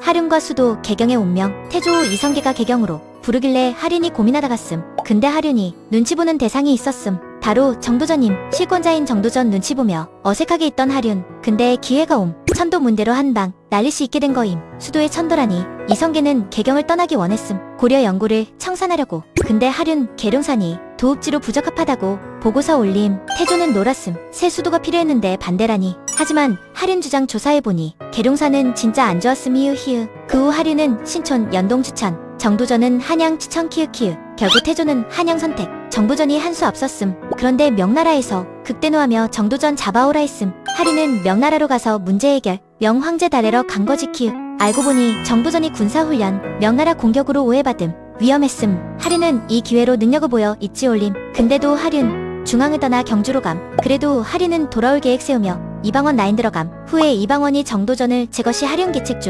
하륜과 수도 개경의 운명 태조 이성계가 개경으로 부르길래 하륜이 고민하다 갔음. 근데 하륜이 눈치 보는 대상이 있었음. 바로 정도전님 실권자인 정도전 눈치 보며 어색하게 있던 하륜 근데 기회가 옴. 천도 문대로 한방 날릴 수 있게 된 거임. 수도의 천도라니 이성계는 개경을 떠나기 원했음. 고려 연고를 청산하려고. 근데 하륜 계룡산이 도읍지로 부적합하다고 보고서 올림 태조는 놀았음. 새 수도가 필요했는데 반대라니 하지만 하륜 주장 조사해보니 계룡산은 진짜 안 좋았음 히읗 히읗 그후 하륜은 신촌 연동 추천 정도전은 한양 추천 키읔 결국 태조는 한양 선택 정부전이 한 수 앞섰음. 그런데 명나라에서 극대노하며 정도전 잡아오라 했음. 하륜은 명나라로 가서 문제 해결 명황제 달래러 간 거지 키읔 알고 보니 정부전이 군사훈련 명나라 공격으로 오해받음 위험했음. 하륜은 이 기회로 능력을 보여 있지 올림. 근데도 하륜 중앙을 떠나 경주로 감. 그래도 하륜은 돌아올 계획 세우며 이방원 라인 들어감. 후에 이방원이 정도전을 제것이 하륜 계책 중